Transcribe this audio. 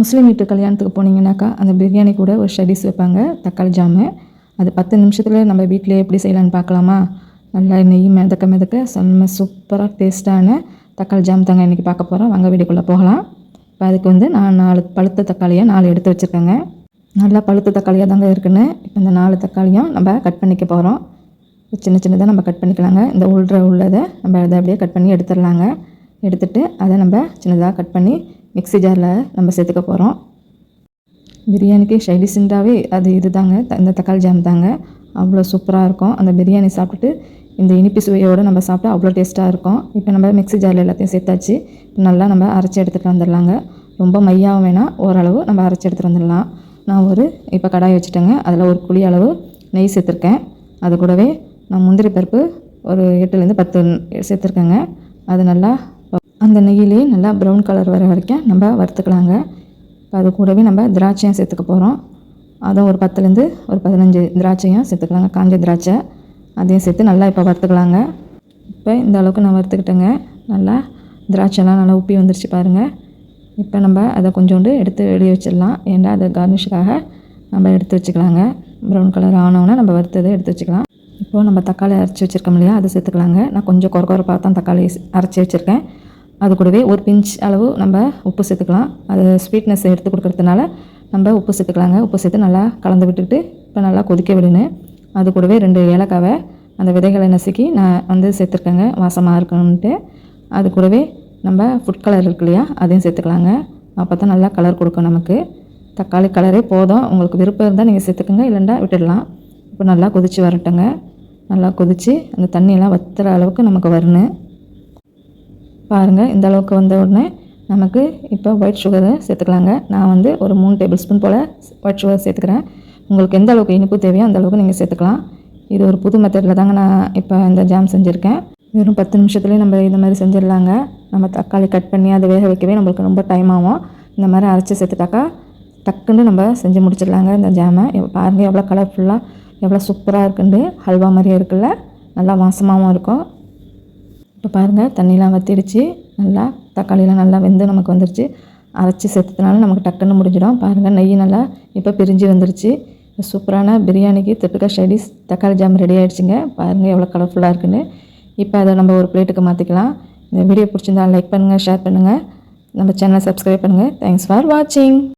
முஸ்லீம் வீட்டு கல்யாணத்துக்கு போனீங்கன்னாக்கா அந்த பிரியாணி கூட ஒரு ஷடிஸ் வைப்பாங்க தக்காளி ஜாமு. அது பத்து நிமிஷத்தில் நம்ம வீட்டிலே எப்படி செய்யலான்னு பார்க்கலாமா? நல்லா நெய் மிதக்க மிதக்க செம்ம சூப்பராக டேஸ்ட்டான தக்காளி ஜாம் தாங்க இன்றைக்கி பார்க்க போகிறோம் வாங்க வீடுக்குள்ளே போகலாம். இப்போ அதுக்கு வந்து நான் நாலு பழுத்த தக்காளியை நாலு எடுத்து வச்சுருக்கேங்க. நல்லா பழுத்த தக்காளியாக தாங்க இருக்குன்னு இப்போ இந்த நாலு தக்காளியும் நம்ம கட் பண்ணிக்க போகிறோம் சின்ன சின்னதாக நம்ம கட் பண்ணிக்கலாங்க. இந்த உள்ற உள்ளதை நம்ம அதை அப்படியே கட் பண்ணி எடுத்துடலாங்க. எடுத்துகிட்டு அதை நம்ம சின்னதாக கட் பண்ணி மிக்ஸி ஜாரில் நம்ம சேர்த்துக்க போகிறோம். பிரியாணிக்கு ஷைலிஷின்றாவே அது இது தாங்க இந்த தக்காளி ஜாம் தாங்க. அவ்வளோ சூப்பராக இருக்கும். அந்த பிரியாணி சாப்பிட்டுட்டு இந்த இனிப்பு சுவையோடு நம்ம சாப்பிட்டா அவ்வளோ டேஸ்ட்டாக இருக்கும். இப்போ நம்ம மிக்ஸி ஜாரில் எல்லாத்தையும் சேர்த்தாச்சு. நல்லா நம்ம அரைச்சி எடுத்துகிட்டு வந்துடலாங்க. ரொம்ப மையாகவும் வேணால் ஓரளவு நம்ம அரைச்சி எடுத்துகிட்டு வந்துடலாம். நான் ஒரு இப்போ கடாய் வச்சுட்டேங்க. அதில் ஒரு குழி அளவு நெய் சேர்த்துருக்கேன். அது கூடவே நான் முந்திரி பருப்பு ஒரு எட்டுலேருந்து பத்து சேர்த்துருக்கேங்க. அது நல்லா அந்த நெய்யிலே நல்லா ப்ரௌன் கலர் வர வரைக்கும் நம்ம வறுத்துக்கலாங்க. இப்போ அது கூடவே நம்ம திராட்சையும் சேர்த்துக்க போகிறோம் அதுவும் ஒரு பத்துலேருந்து ஒரு பதினஞ்சு திராட்சையும் சேர்த்துக்கலாங்க. காஞ்ச திராட்சை அதையும் சேர்த்து நல்லா இப்போ வறுத்துக்கலாங்க. இப்போ இந்த அளவுக்கு நான் வறுத்துக்கிட்டேங்க. நல்லா திராட்சைலாம் நல்லா உப்பி வந்துருச்சு பாருங்கள் இப்போ நம்ம அதை கொஞ்சோண்டு எடுத்து வெளியே வச்சிடலாம். ஏன்டா அதை கார்னிஷுக்காக நம்ம எடுத்து வச்சுக்கலாங்க. ப்ரௌன் கலர் ஆனவுடனே நம்ம வறுத்ததை எடுத்து வச்சுக்கலாம். இப்போது நம்ம தக்காளி அரைச்சி வச்சுருக்கோம் இல்லையா அதை சேர்த்துக்கலாங்க. நான் கொஞ்சம் குறை குறைப்பாக தான் தக்காளி அரைச்சி வச்சுருக்கேன். அது கூடவே ஒரு பிஞ்ச் அளவு நம்ம உப்பு சேர்த்துக்கலாம். அது ஸ்வீட்னஸ் எடுத்து கொடுக்கறதுனால நம்ம உப்பு சேர்த்துக்கலாங்க. உப்பு சேர்த்து நல்லா கலந்து விட்டுட்டு இப்போ நல்லா கொதிக்க விடணும் அது கூடவே ரெண்டு ஏலக்காவை அந்த விதைகளை நசுக்கி நான் வந்து சேர்த்துருக்கேங்க. வாசமாக இருக்கணுன்ட்டு அது கூடவே நம்ம ஃபுட் கலர் இருக்கு இல்லையா அதையும் சேர்த்துக்கலாங்க. அப்போ தான் நல்லா கலர் கொடுக்கும் நமக்கு. தக்காளி கலரே போதும். உங்களுக்கு விருப்பம் இருந்தால் நீங்கள் சேர்த்துக்கோங்க இல்லைண்டா விட்டுடலாம். இப்போ நல்லா கொதித்து வரட்டுங்க. நல்லா கொதித்து அந்த தண்ணியெல்லாம் வத்துற அளவுக்கு நமக்கு வரணும் பாருங்கள் இந்த அளவுக்கு வந்த உடனே நமக்கு இப்போ ஒயிட் சுகரை சேர்த்துக்கலாங்க. நான் வந்து ஒரு மூணு டேபிள் ஸ்பூன் போல் ஒயிட் சுகர் சேர்த்துக்கிறேன். உங்களுக்கு எந்த அளவுக்கு இனிப்பு தேவையோ அந்த அளவுக்கு நீங்கள் சேர்த்துக்கலாம். இது ஒரு புது மெத்தடில் தாங்க நான் இப்போ இந்த ஜாம் செஞ்சுருக்கேன். வெறும் பத்து நிமிஷத்துலேயே நம்ம இந்த மாதிரி செஞ்சிடலாங்க. நம்ம தக்காளி கட் பண்ணி அதை வேக வைக்கவே நம்மளுக்கு ரொம்ப டைம் ஆகும். இந்த மாதிரி அரைச்சி சேர்த்துட்டாக்கா டக்குன்னு நம்ம செஞ்சு முடிச்சிடலாங்க இந்த ஜாமை பாருங்கள் எவ்வளோ கலர்ஃபுல்லாக எவ்வளோ சூப்பராக இருக்குண்டு ஹல்வா மாதிரியே இருக்குல்ல? நல்லா வாசமாகவும் இருக்கும். இப்போ பாருங்கள் தண்ணிலாம் வற்றிடுச்சு நல்லா தக்காளிலாம் நல்லா வெந்து நமக்கு வந்துருச்சு. அரைச்சி சேர்த்ததுனால நமக்கு டக்குன்னு முடிஞ்சிடும். பாருங்கள் நெய் நல்லா இப்போ பிரிஞ்சு வந்துருச்சு. சூப்பரான பிரியாணிக்கு தொட்டுக்கா ஷைடிஸ் தக்காளி ஜாம் ரெடி ஆகிடுச்சிங்க பாருங்கள் எவ்வளோ கலர்ஃபுல்லாக இருக்குன்னு. இப்போ அதை நம்ம ஒரு பிளேட்டுக்கு மாற்றிக்கலாம் இந்த வீடியோ பிடிச்சிருந்தா லைக் பண்ணுங்கள் ஷேர் பண்ணுங்கள் நம்ம சேனலை சப்ஸ்கிரைப் பண்ணுங்கள் தேங்க்ஸ் ஃபார் வாட்சிங்